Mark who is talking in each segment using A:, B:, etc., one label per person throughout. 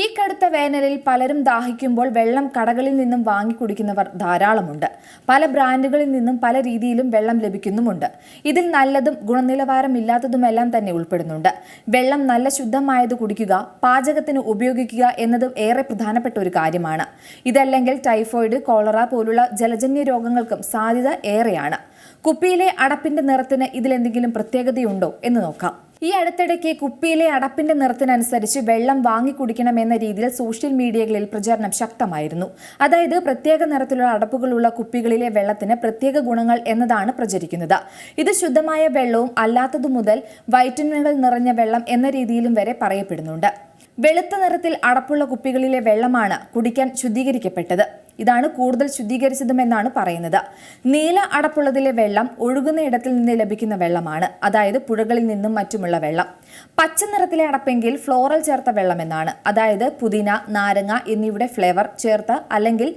A: ഈ കടുത്ത വേനലിൽ പലരും ദാഹിക്കുമ്പോൾ വെള്ളം കടകളിൽ നിന്നും വാങ്ങി കുടിക്കുന്നവർ ധാരാളമുണ്ട്. പല ബ്രാൻഡുകളിൽ നിന്നും പല രീതിയിലും വെള്ളം ലഭിക്കുന്നുമുണ്ട്. ഇതിൽ നല്ലതും ഗുണനിലവാരമില്ലാത്തതുമെല്ലാം തന്നെ ഉൾപ്പെടുന്നുണ്ട്. വെള്ളം നല്ല ശുദ്ധമായത് കുടിക്കുക പാചകത്തിന് ഉപയോഗിക്കുക എന്നതും ഏറെ പ്രധാനപ്പെട്ട ഒരു കാര്യമാണ്. ഇതല്ലെങ്കിൽ ടൈഫോയിഡ് കോളറ പോലുള്ള ജലജന്യ രോഗങ്ങൾക്കും സാധ്യത ഏറെയാണ്. കുപ്പിയിലെ അടപ്പിന്റെ നിറത്തിന് ഇതിലെന്തെങ്കിലും പ്രത്യേകതയുണ്ടോ എന്ന് നോക്കാം. ഈ അടുത്തിടയ്ക്ക് കുപ്പിയിലെ അടപ്പിന്റെ നിറത്തിനനുസരിച്ച് വെള്ളം വാങ്ങി കുടിക്കണമെന്ന രീതിയിൽ സോഷ്യൽ മീഡിയകളിൽ പ്രചാരണം ശക്തമായിരുന്നു. അതായത് പ്രത്യേക നിറത്തിലുള്ള അടപ്പുകളുള്ള കുപ്പികളിലെ വെള്ളത്തിന് പ്രത്യേക ഗുണങ്ങൾ എന്നതാണ് പ്രചരിക്കുന്നത്. ഇത് ശുദ്ധമായ വെള്ളവും അല്ലാത്തതു മുതൽ വൈറ്റമിനുകൾ നിറഞ്ഞ വെള്ളം എന്ന രീതിയിലും വരെ പറയപ്പെടുന്നുണ്ട്. വെളുത്ത നിറത്തിൽ അടപ്പുള്ള കുപ്പികളിലെ വെള്ളമാണ് കുടിക്കാൻ ശുദ്ധീകരിക്കപ്പെട്ടത്. ഇതാണ് കൂടുതൽ ശുദ്ധീകരിച്ചതുമെന്നാണ് പറയുന്നത്. നീല അടപ്പുള്ളതിലെ വെള്ളം ഒഴുകുന്ന ഇടത്തിൽ നിന്ന് ലഭിക്കുന്ന വെള്ളമാണ്. അതായത് പുഴകളിൽ നിന്നും മറ്റുമുള്ള വെള്ളം. പച്ച നിറത്തിലെ അടപ്പെങ്കിൽ ഫ്ലോറൽ ചേർത്ത വെള്ളം എന്നാണ് അതായത് പുതിന നാരങ്ങ എന്നിവയുടെ ഫ്ലേവർ ചേർത്ത അല്ലെങ്കിൽ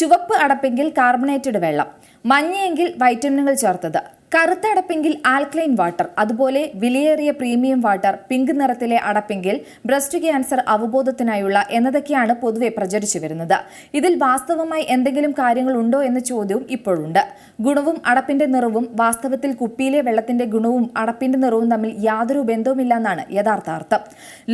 A: ചുവപ്പ് അടപ്പെങ്കിൽ കാർബണേറ്റഡ് വെള്ളം. മഞ്ഞയെങ്കിൽ വൈറ്റമിനുകൾ ചേർത്തത്. കറുത്ത അടപ്പെങ്കിൽ ആൽക്ലൈൻ വാട്ടർ അതുപോലെ വിലയേറിയ പ്രീമിയം വാട്ടർ പിങ്ക് നിറത്തിലെ അടപ്പെങ്കിൽ ബ്രസ്റ്റ് ക്യാൻസർ അവബോധത്തിനായുള്ള എന്നതൊക്കെയാണ് പൊതുവെ പ്രചരിച്ചു വരുന്നത്. ഇതിൽ വാസ്തവമായി എന്തെങ്കിലും കാര്യങ്ങൾ ഉണ്ടോ എന്ന ചോദ്യവും ഇപ്പോഴുണ്ട്. ഗുണവും അടപ്പിന്റെ നിറവും വാസ്തവത്തിൽ കുപ്പിയിലെ വെള്ളത്തിന്റെ ഗുണവും അടപ്പിന്റെ നിറവും തമ്മിൽ യാതൊരു ബന്ധവുമില്ലെന്നാണ് യഥാർത്ഥാർത്ഥം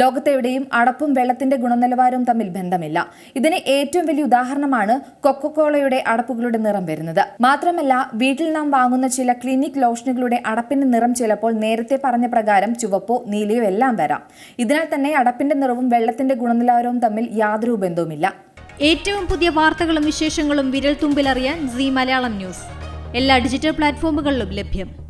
A: ലോകത്തെവിടെയും അടപ്പും വെള്ളത്തിന്റെ ഗുണനിലവാരവും തമ്മിൽ ബന്ധമില്ല. ഇതിന് ഏറ്റവും വലിയ ഉദാഹരണമാണ് കൊക്കോകോളയുടെ അടപ്പുകളുടെ നിറം വരുന്നത്. മാത്രമല്ല വീട്ടിൽ നാം വാങ്ങുന്ന ചില ക്ലിനിക് ലോഷനുകളുടെ അടപ്പിന്റെ നിറം ചിലപ്പോൾ നേരത്തെ പറഞ്ഞ പ്രകാരം ചുവപ്പോ നീലയോ എല്ലാം വരാം. ഇതിനാൽ തന്നെ അടപ്പിന്റെ നിറവും വെള്ളത്തിന്റെ ഗുണനിലവാരവും തമ്മിൽ യാതൊരു ബന്ധവുമില്ല.
B: ഏറ്റവും പുതിയ വാർത്തകളും വിശേഷങ്ങളും വിരൽ തുമ്പിലറിയാൻ സി മലയാളം ന്യൂസ്. എല്ലാ ഡിജിറ്റൽ പ്ലാറ്റ്ഫോമുകളിലും ലഭ്യം.